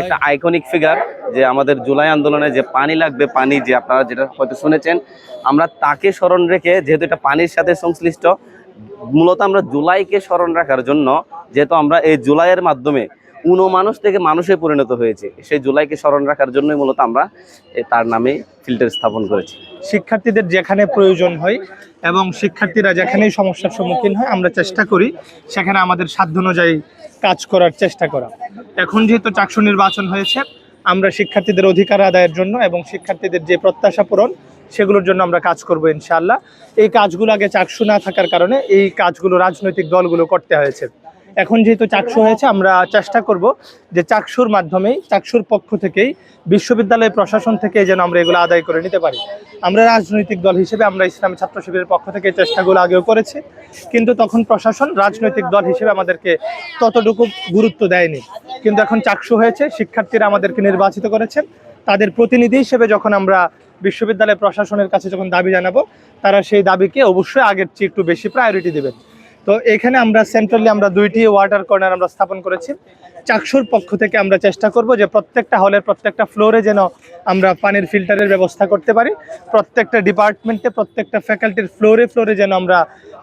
একটা iconic figure যে আমাদের জুলাই আন্দোলনে যে পানি লাগবে, পানি যে আপনারা যেটা হয়তো শুনেছেন, আমরা তাকে স্মরণ রেখে, যেহেতু এটা পানির সাথে সংশ্লিষ্ট, মূলত আমরা জুলাইকে স্মরণ রাখার জন্য, যেহেতু আমরা এই জুলাইয়ের মাধ্যমে মানুষ থেকে মানুষে পরিণত হয়েছে। সেই জুলাইকে স্মরণ রাখার জন্যই মূলত আমরা তার নামে ফিল্টার স্থাপন করেছি। শিক্ষার্থীদের যেখানে প্রয়োজন হয় এবং শিক্ষার্থীরা যেখানেই সমস্যার সম্মুখীন হয়, আমরা চেষ্টা করি সেখানে আমাদের সাধ্য অনুযায়ী কাজ করার চেষ্টা করা। এখন যেহেতু চাকসু নির্বাচন হয়েছে, আমরা শিক্ষার্থীদের অধিকার আদায়ের জন্য এবং শিক্ষার্থীদের যে প্রত্যাশা পূরণ, সেগুলোর জন্য আমরা কাজ করব ইনশাআল্লাহ। এই কাজগুলো আগে চাকসু না থাকার কারণে এই কাজগুলো রাজনৈতিক দলগুলো করতে হয়েছে। এখন যেহেতু চাকসু হয়েছে, আমরা চেষ্টা করব যে চাকসুর মাধ্যমেই, চাকসুর পক্ষ থেকেই বিশ্ববিদ্যালয় প্রশাসন থেকে যেন আমরা এগুলো আদায় করে নিতে পারি। আমরা রাজনৈতিক দল হিসেবে, আমরা ইসলামী ছাত্র শিবিরের পক্ষ থেকে চেষ্টাগুলো আগেও করেছি, কিন্তু তখন প্রশাসন রাজনৈতিক দল হিসেবে আমাদেরকে ততটুকু গুরুত্ব দেয়নি। কিন্তু এখন চাকসু হয়েছে, শিক্ষার্থীরা আমাদেরকে নির্বাচিত করেছেন। তাদের প্রতিনিধি হিসেবে যখন আমরা বিশ্ববিদ্যালয় প্রশাসনের কাছে যখন দাবি জানাব, তারা সেই দাবিকে অবশ্যই আগের চেয়ে একটু বেশি প্রায়োরিটি দেবেন। তো এখানে আমরা সেন্ট্রালি আমরা দুইটি ওয়াটার কর্নার আমরা স্থাপন করেছি। চাকসুর পক্ষ থেকে আমরা চেষ্টা করব যে প্রত্যেকটা হলের প্রত্যেকটা ফ্লোরে যেন আমরা পানির ফিল্টারের ব্যবস্থা করতে পারি। প্রত্যেকটা ডিপার্টমেন্টে প্রত্যেকটা ফ্যাকাল্টির ফ্লোরে ফ্লোরে যেন আমরা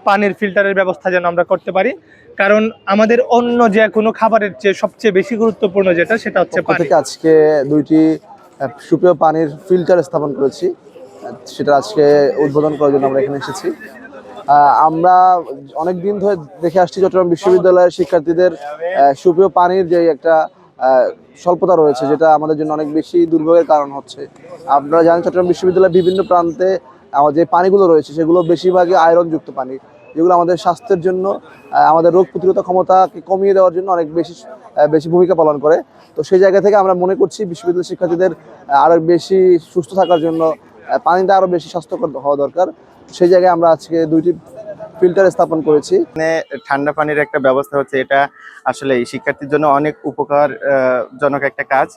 পানির ফিল্টারের ব্যবস্থা যেন আমরা করতে পারি। কারণ আমাদের অন্য যে কোনো খাবারের চেয়ে সবচেয়ে বেশি গুরুত্বপূর্ণ যেটা সেটা হচ্ছে আজকে দুইটি সুপেয় পানির ফিল্টার স্থাপন করেছি। সেটা আজকে উদ্বোধন করার জন্য আমরা এখানে এসেছি। আমরা অনেক দিন ধরে দেখে আসছি চট্টগ্রাম বিশ্ববিদ্যালয়ের শিক্ষার্থীদের সুপেয় পানির যে একটা স্বল্পতা রয়েছে, যেটা আমাদের জন্য অনেক বেশি দুর্ভোগের কারণ হচ্ছে। আপনারা জানেন চট্টগ্রাম বিশ্ববিদ্যালয়ের বিভিন্ন প্রান্তে আমাদের যে পানিগুলো রয়েছে, সেগুলো বেশিরভাগই আয়রনযুক্ত পানি, যেগুলো আমাদের স্বাস্থ্যের জন্য আমাদের রোগ প্রতিরোধ ক্ষমতাকে কমিয়ে দেওয়ার জন্য অনেক বেশি বেশি ভূমিকা পালন করে। তো সেই জায়গা থেকে আমরা মনে করছি বিশ্ববিদ্যালয়ের শিক্ষার্থীদের আরও বেশি সুস্থ থাকার জন্য পানিটা আরও বেশি স্বাস্থ্যকর হওয়া দরকার। সেই জায়গায় আমরা আজকে দুইটি ফিল্টার স্থাপন করেছি। মানে ঠান্ডা পানির একটা ব্যবস্থা হচ্ছে, এটা আসলে শিক্ষার্থীর জন্য অনেক উপকার জনক একটা কাজ।